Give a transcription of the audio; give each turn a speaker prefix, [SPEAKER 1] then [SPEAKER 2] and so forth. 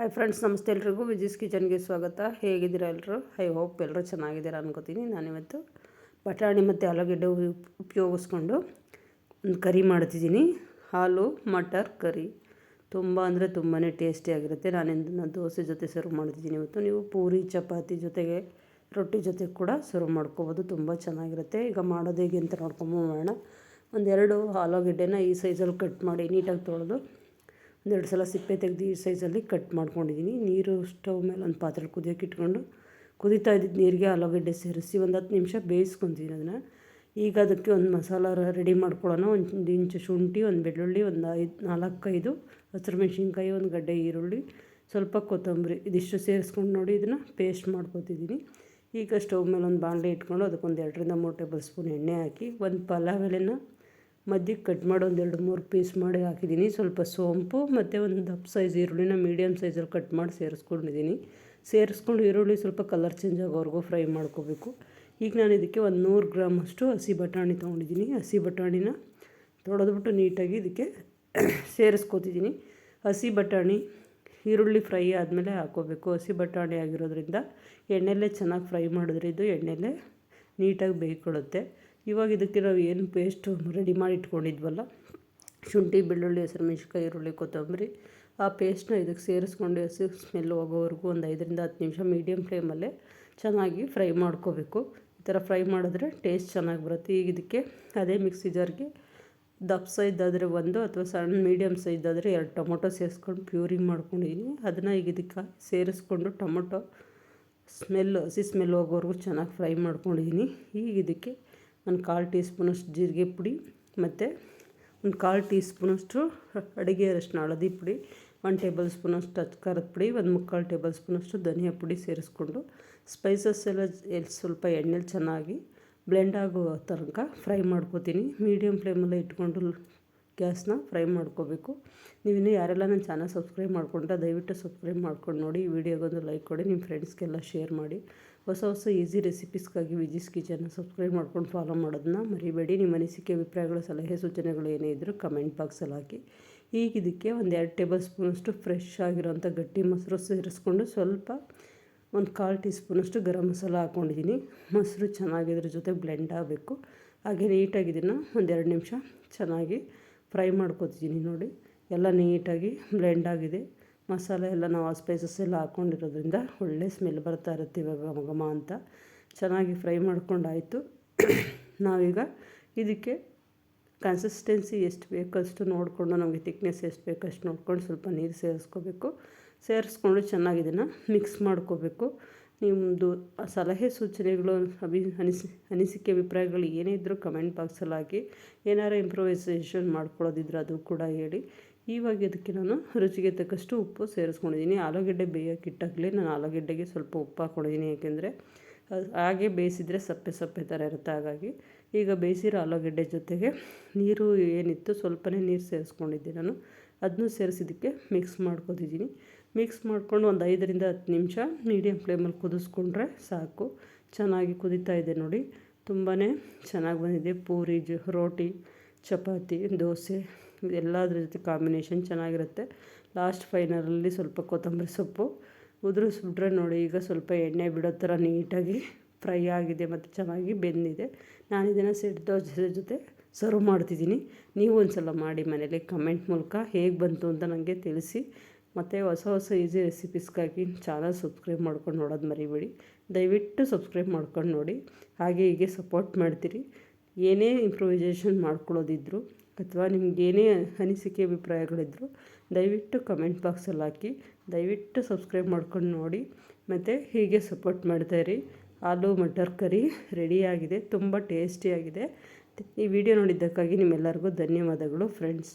[SPEAKER 1] Hi friends ನಮಸ್ತೆ ಎಲ್ರಿಗೂ. ವಿಜಿಸ್ ಕಿಚನ್ಗೆ ಸ್ವಾಗತ. ಹೇಗಿದ್ದೀರಾ ಎಲ್ಲರೂ ಐ ಹೋಪ್ ಎಲ್ಲರೂ ಚೆನ್ನಾಗಿದ್ದೀರಾ ಅನ್ಕೋತೀನಿ. ನಾನಿವತ್ತು ಬಟಾಣಿ ಮತ್ತು ಆಲೂಗೆಡ್ಡೆ ಉಪಯೋಗಿಸ್ಕೊಂಡು ಒಂದು ಕರಿ ಮಾಡ್ತಿದ್ದೀನಿ. ಹಾಲು, ಮಟರ್, ಕರಿ. ತುಂಬ ಅಂದರೆ ತುಂಬಾ ಟೇಸ್ಟಿಯಾಗಿರುತ್ತೆ ನಾನು ಇದನ್ನು ದೋಸೆ ಜೊತೆ ಸರ್ವ್ ಮಾಡ್ತಿದ್ದೀನಿ ಇವತ್ತು. ನೀವು ಪೂರಿ, ಚಪಾತಿ ಜೊತೆಗೆ, ರೊಟ್ಟಿ ಜೊತೆ ಕೂಡ ಸರ್ವ್ ಮಾಡ್ಕೋಬೋದು. ತುಂಬ ಚೆನ್ನಾಗಿರುತ್ತೆ. ಈಗ ಮಾಡೋದು ಹೇಗೆ ಅಂತ ನೋಡ್ಕೊಂಬೋಣ ಒಂದೆರಡು ಆಲೂಗೆಡ್ಡೆನ ಈ ಸೈಜಲ್ಲಿ ಕಟ್ ಮಾಡಿ ನೀಟಾಗಿ ತೊಳೆದು ಒಂದೆರಡು ಸಲ ಸಿಪ್ಪೆ ತೆಗೆದು ಈ ಸೈಜಲ್ಲಿ ಕಟ್ ಮಾಡ್ಕೊಂಡಿದ್ದೀನಿ ನೀರು ಸ್ಟವ್ ಮೇಲೆ ಒಂದು ಪಾತ್ರೆ ಕುದಿಯೋಕೆ ಇಟ್ಕೊಂಡು ಕುದೀತಾ ಇದ್ದಿದ್ದು ನೀರಿಗೆ ಆಲೂಗಡ್ಡೆ ಸೇರಿಸಿ ಒಂದು ಹತ್ತು ನಿಮಿಷ ಬೇಯಿಸ್ಕೊತೀನಿ ಅದನ್ನು ಈಗ ಅದಕ್ಕೆ ಒಂದು ಮಸಾಲ ರೆಡಿ ಮಾಡ್ಕೊಳ್ಳೋಣ. ಒಂದು ಇಂಚು ಶುಂಠಿ, ಒಂದು ಬೆಳ್ಳುಳ್ಳಿ, ಒಂದು ಐದು ನಾಲ್ಕೈದು ಹಸಿರು ಮೆಣಸಿನ್ಕಾಯಿ, ಒಂದು ಗಡ್ಡೆ ಈರುಳ್ಳಿ, ಸ್ವಲ್ಪ ಕೊತ್ತಂಬರಿ ಇದಿಷ್ಟು ಸೇರಿಸ್ಕೊಂಡು ನೋಡಿ ಇದನ್ನು ಪೇಸ್ಟ್ ಮಾಡ್ಕೊತಿದ್ದೀನಿ ಈಗ ಸ್ಟವ್ ಮೇಲೆ ಒಂದು ಬಾಣಲೆ ಇಟ್ಕೊಂಡು ಅದಕ್ಕೊಂದು ಎರಡರಿಂದ ಮೂರು ಟೇಬಲ್ ಸ್ಪೂನ್ ಎಣ್ಣೆ ಹಾಕಿ ಒಂದು ಪಲಾವ್ ಎಲೆನ ಮಧ್ಯಕ್ಕೆ ಕಟ್ ಮಾಡಿ, ಒಂದು ಎರಡು ಮೂರು ಪೀಸ್ ಮಾಡಿ ಹಾಕಿದ್ದೀನಿ ಸ್ವಲ್ಪ ಸೋಂಪು ಮತ್ತು ಒಂದು ದಪ್ಪ ಸೈಜ್ ಈರುಳ್ಳಿನ ಮೀಡಿಯಮ್ ಸೈಜಲ್ಲಿ ಕಟ್ ಮಾಡಿ ಸೇರಿಸ್ಕೊಂಡಿದ್ದೀನಿ ಸೇರಿಸ್ಕೊಂಡು ಈರುಳ್ಳಿ ಸ್ವಲ್ಪ ಕಲರ್ ಚೇಂಜ್ ಆಗೋವರೆಗೂ ಫ್ರೈ ಮಾಡ್ಕೋಬೇಕು. ಈಗ ನಾನು ಇದಕ್ಕೆ ಒಂದು ನೂರು ಗ್ರಾಮಷ್ಟು ಹಸಿ ಬಟಾಣಿ ತೊಗೊಂಡಿದ್ದೀನಿ ಹಸಿ ಬಟಾಣಿನ ತೊಳೆದ್ಬಿಟ್ಟು ನೀಟಾಗಿ ಇದಕ್ಕೆ ಸೇರಿಸ್ಕೋತಿದ್ದೀನಿ ಹಸಿ ಬಟಾಣಿ ಈರುಳ್ಳಿ ಫ್ರೈ ಆದಮೇಲೆ ಹಾಕೋಬೇಕು. ಹಸಿ ಬಟಾಣಿ ಆಗಿರೋದ್ರಿಂದ ಎಣ್ಣೆಲ್ಲೇ ಚೆನ್ನಾಗಿ ಫ್ರೈ ಮಾಡಿದ್ರೆ ಇದು ಎಣ್ಣೆಲ್ಲೇ ನೀಟಾಗಿ ಬೇಯ್ಕೊಳ್ಳುತ್ತೆ ಇವಾಗ ಇದಕ್ಕೆ ನಾವು ಏನು ಪೇಸ್ಟು ರೆಡಿ ಮಾಡಿ ಇಟ್ಕೊಂಡಿದ್ವಲ್ಲ, ಶುಂಠಿ, ಬೆಳ್ಳುಳ್ಳಿ, ಹೆಸರು ಮೆಣ್ಸಿನ್ಕಾಯಿ, ಈರುಳ್ಳಿ, ಕೊತ್ತಂಬರಿ, ಆ ಪೇಸ್ಟ್ನ ಇದಕ್ಕೆ ಸೇರಿಸ್ಕೊಂಡು ಹಸಿ ಸ್ಮೆಲ್ ಹೋಗೋವರೆಗೂ ಒಂದು ಐದರಿಂದ ಹತ್ತು ನಿಮಿಷ ಮೀಡಿಯಮ್ ಫ್ಲೇಮಲ್ಲೇ ಚೆನ್ನಾಗಿ ಫ್ರೈ ಮಾಡ್ಕೋಬೇಕು. ಈ ಥರ ಫ್ರೈ ಮಾಡಿದ್ರೆ ಟೇಸ್ಟ್ ಚೆನ್ನಾಗಿ ಬರುತ್ತೆ. ಈಗ ಇದಕ್ಕೆ ಅದೇ ಮಿಕ್ಸಿ ಜಾರ್ಗೆ ದಪ್ಪ ಸೈಜಾದರೆ ಒಂದು ಅಥವಾ ಸಣ್ಣ ಮೀಡಿಯಮ್ ಸೈಜಾದರೆ ಎರಡು ಟೊಮೊಟೊ ಸೇರಿಸ್ಕೊಂಡು ಪ್ಯೂರಿ ಮಾಡ್ಕೊಂಡಿದ್ದೀನಿ ಅದನ್ನು ಈಗ ಇದಕ್ಕೆ ಸೇರಿಸ್ಕೊಂಡು ಟೊಮೊಟೊ ಸ್ಮೆಲ್ ಹಸಿ ಸ್ಮೆಲ್ ಹೋಗೋವರೆಗೂ ಚೆನ್ನಾಗಿ ಫ್ರೈ ಮಾಡ್ಕೊಂಡಿದ್ದೀನಿ ಈಗ ಇದಕ್ಕೆ ಒಂದು ಕಾಲು ಟೀ ಸ್ಪೂನಷ್ಟು ಜೀರಿಗೆ ಪುಡಿ ಮತ್ತು ಒಂದು ಕಾಲು ಟೀ ಸ್ಪೂನಷ್ಟು ಅಡುಗೆ ಅರಶಿನ ಹಳದಿ ಪುಡಿ, ಒಂದು ಟೇಬಲ್ ಸ್ಪೂನಷ್ಟು ಖಾರದ ಪುಡಿ, ಒಂದು ಮುಕ್ಕಾಲು ಟೇಬಲ್ ಸ್ಪೂನಷ್ಟು ಧನಿಯಾ ಪುಡಿ ಸೇರಿಸ್ಕೊಂಡು ಸ್ಪೈಸಸ್ ಎಲ್ಲ ಎಲ್ಲಿ ಸ್ವಲ್ಪ ಎಣ್ಣೆಲಿ ಚೆನ್ನಾಗಿ ಬ್ಲೆಂಡ್ ಆಗೋ ತನಕ ಫ್ರೈ ಮಾಡ್ಕೋತೀನಿ. ಮೀಡಿಯಮ್ ಫ್ಲೇಮಲ್ಲೇ ಇಟ್ಕೊಂಡು ಗ್ಯಾಸ್ನ ಫ್ರೈ ಮಾಡ್ಕೋಬೇಕು. ನೀವಿನ್ನೂ ಯಾರೆಲ್ಲ ನನ್ನ ಚಾನಲ್ ಸಬ್ಸ್ಕ್ರೈಬ್ ಮಾಡ್ಕೊಂಡ್ರೆ ದಯವಿಟ್ಟು ಸಬ್ಸ್ಕ್ರೈಬ್ ಮಾಡ್ಕೊಂಡು ನೋಡಿ. ಈ ವಿಡಿಯೋಗೊಂದು ಲೈಕ್ ಕೊಡಿ. ನಿಮ್ಮ ಫ್ರೆಂಡ್ಸ್ಗೆಲ್ಲ ಶೇರ್ ಮಾಡಿ. ಹೊಸ ಹೊಸ ಈಸಿ ರೆಸಿಪೀಸ್ಗಾಗಿ ವಿಜಿಸ್ ಕಿಚನ್ನ ಸಬ್ಸ್ಕ್ರೈಬ್ ಮಾಡ್ಕೊಂಡು ಫಾಲೋ ಮಾಡೋದನ್ನ ಮರಿಬೇಡಿ. ನಿಮ್ಮ ಅನಿಸಿಕೆ, ಅಭಿಪ್ರಾಯಗಳು, ಸಲಹೆ, ಸೂಚನೆಗಳು ಏನೇ ಇದ್ದರೂ ಕಮೆಂಟ್ ಬಾಕ್ಸಲ್ಲಿ ಹಾಕಿ. ಈಗ ಇದಕ್ಕೆ ಒಂದು ಎರಡು ಟೇಬಲ್ ಸ್ಪೂನಷ್ಟು ಫ್ರೆಶ್ ಆಗಿರೋಂಥ ಗಟ್ಟಿ ಮೊಸರು ಸೇರಿಸ್ಕೊಂಡು ಸ್ವಲ್ಪ ಒಂದು ಕಾಲು ಟೀ ಸ್ಪೂನಷ್ಟು ಗರಂ ಮಸಾಲ ಹಾಕ್ಕೊಂಡಿದ್ದೀನಿ ಮೊಸರು ಚೆನ್ನಾಗಿದ್ರ ಜೊತೆ ಬ್ಲೆಂಡ್ ಆಗಬೇಕು. ಹಾಗೆ ನೀಟಾಗಿ ಇದನ್ನು ಒಂದೆರಡು ನಿಮಿಷ ಚೆನ್ನಾಗಿ ಫ್ರೈ ಮಾಡ್ಕೊತಿದ್ದೀನಿ ನೋಡಿ. ಎಲ್ಲ ನೀಟಾಗಿ ಬ್ಲೆಂಡ್ ಆಗಿದೆ. ಮಸಾಲೆ ಎಲ್ಲ ನಾವು ಆ ಸ್ಪೈಸಸ್ ಎಲ್ಲ ಹಾಕ್ಕೊಂಡಿರೋದ್ರಿಂದ ಒಳ್ಳೆ ಸ್ಮೆಲ್ ಬರ್ತಾ ಇರುತ್ತೆ ಇವಾಗ ಘಮ ಅಂತ. ಚೆನ್ನಾಗಿ ಫ್ರೈ ಮಾಡ್ಕೊಂಡಾಯಿತು. ನಾವೀಗ ಇದಕ್ಕೆ ಕನ್ಸಿಸ್ಟೆನ್ಸಿ ಎಷ್ಟು ಬೇಕಷ್ಟು ನೋಡಿಕೊಂಡು, ನಮಗೆ ತಿಕ್ನೆಸ್ ಎಷ್ಟು ಬೇಕಷ್ಟು ನೋಡ್ಕೊಂಡು ಸ್ವಲ್ಪ ನೀರು ಸೇರಿಸ್ಕೋಬೇಕು. ಸೇರಿಸ್ಕೊಂಡು ಚೆನ್ನಾಗಿ ಇದನ್ನು ಮಿಕ್ಸ್ ಮಾಡ್ಕೋಬೇಕು. ನಿಮ್ಮದು ಸಲಹೆ ಸೂಚನೆಗಳು ಅಭಿ, ಅನಿಸಿ, ಅನಿಸಿಕೆ ಅಭಿಪ್ರಾಯಗಳು ಏನೇ ಇದ್ದರೂ ಕಮೆಂಟ್ ಬಾಕ್ಸಲ್ಲಿ ಹಾಕಿ ಏನಾರು ಇಂಪ್ರೂವೈಸೇಷನ್ ಮಾಡ್ಕೊಳ್ಳೋದಿದ್ರೆ ಅದು ಕೂಡ ಹೇಳಿ. ಇವಾಗ ಇದಕ್ಕೆ ನಾನು ರುಚಿಗೆ ತಕ್ಕಷ್ಟು ಉಪ್ಪು ಸೇರಿಸ್ಕೊಂಡಿದ್ದೀನಿ. ಆಲೂಗಡ್ಡೆ ಬೇಯೋಕೆ ಇಟ್ಟಾಗಲೇ ನಾನು ಆಲೂಗಡ್ಡೆಗೆ ಸ್ವಲ್ಪ ಉಪ್ಪು ಹಾಕ್ಕೊಂಡಿದ್ದೀನಿ. ಯಾಕೆಂದರೆ ಹಾಗೆ ಬೇಯಿಸಿದರೆ ಸಪ್ಪೆ ಸಪ್ಪೆ ಥರ ಇರುತ್ತೆ. ಹಾಗಾಗಿ ಈಗ ಬೇಯಿಸಿರೋ ಆಲೂಗಡ್ಡೆ ಜೊತೆಗೆ ನೀರು ಏನಿತ್ತು ಸ್ವಲ್ಪನೇ ನೀರು ಸೇರಿಸ್ಕೊಂಡಿದ್ದೆ ನಾನು. ಅದನ್ನೂ ಸೇರಿಸಿದ್ದಕ್ಕೆ ಮಿಕ್ಸ್ ಮಾಡ್ಕೊತಿದ್ದೀನಿ. ಮಿಕ್ಸ್ ಮಾಡ್ಕೊಂಡು ಒಂದು ಐದರಿಂದ ಹತ್ತು ನಿಮಿಷ ಮೀಡಿಯಮ್ ಫ್ಲೇಮಲ್ಲಿ ಕುದಿಸ್ಕೊಂಡ್ರೆ ಸಾಕು. ಚೆನ್ನಾಗಿ ಕುದೀತಾ ಇದೆ ನೋಡಿ. ತುಂಬಾ ಚೆನ್ನಾಗಿ ಬಂದಿದೆ. ಪೂರಿ, ಜ, ರೋಟಿ, ಚಪಾತಿ, ದೋಸೆ, ಎಲ್ಲದ್ರ ಜೊತೆ ಕಾಂಬಿನೇಷನ್ ಚೆನ್ನಾಗಿರುತ್ತೆ. ಲಾಸ್ಟ್ ಫೈನಲಲ್ಲಿ ಸ್ವಲ್ಪ ಕೊತ್ತಂಬರಿ ಸೊಪ್ಪು ಉದುರಿಸ್ಬಿಟ್ರೆ ನೋಡಿ, ಈಗ ಸ್ವಲ್ಪ ಎಣ್ಣೆ ಬಿಡೋ ಥರ ನೀಟಾಗಿ ಫ್ರೈ ಆಗಿದೆ ಮತ್ತು ಚೆನ್ನಾಗಿ ಬೆಂದಿದೆ. ನಾನು ಇದನ್ನು ಸೆಟ್ ದೋಸೆ ಜೊತೆ ಸರ್ವ್ ಮಾಡ್ತಿದ್ದೀನಿ. ನೀವು ಒಂದು ಸಲ ಮಾಡಿ ಮನೇಲಿ ಕಮೆಂಟ್ ಮೂಲಕ ಹೇಗೆ ಬಂತು ಅಂತ ನನಗೆ ತಿಳಿಸಿ. ಮತ್ತು ಹೊಸ ಹೊಸ ಈಸಿ ರೆಸಿಪೀಸ್ಗಾಗಿ ಚಾನಲ್ ಸಬ್ಸ್ಕ್ರೈಬ್ ಮಾಡ್ಕೊಂಡು ನೋಡೋದು ಮರಿಬೇಡಿ. ದಯವಿಟ್ಟು ಸಬ್ಸ್ಕ್ರೈಬ್ ಮಾಡ್ಕೊಂಡು ನೋಡಿ. ಹಾಗೆ ಹೀಗೆ ಸಪೋರ್ಟ್ ಮಾಡ್ತೀರಿ. ಏನೇ ಇಂಪ್ರೂವೈಸೇಷನ್ ಮಾಡ್ಕೊಳ್ಳೋದಿದ್ರು ಅಥವಾ ನಿಮ್ಗೆ ಏನೇ ಅನಿಸಿಕೆ ಅಭಿಪ್ರಾಯಗಳಿದ್ರು ದಯವಿಟ್ಟು ಕಮೆಂಟ್ ಬಾಕ್ಸಲ್ಲಿ ಹಾಕಿ. ದಯವಿಟ್ಟು ಸಬ್ಸ್ಕ್ರೈಬ್ ಮಾಡ್ಕೊಂಡು ನೋಡಿ. ಮತ್ತು ಹೀಗೆ ಸಪೋರ್ಟ್ ಮಾಡ್ತಾಯಿರಿ ಆಲೂ ಮಟರ್ ಕರಿ ರೆಡಿಯಾಗಿದೆ ತುಂಬ ಟೇಸ್ಟಿಯಾಗಿದೆ ಈ ವಿಡಿಯೋ ನೋಡಿದ್ದಕ್ಕಾಗಿ ನಿಮ್ಮೆಲ್ಲರಿಗೂ ಧನ್ಯವಾದಗಳು ಫ್ರೆಂಡ್ಸ್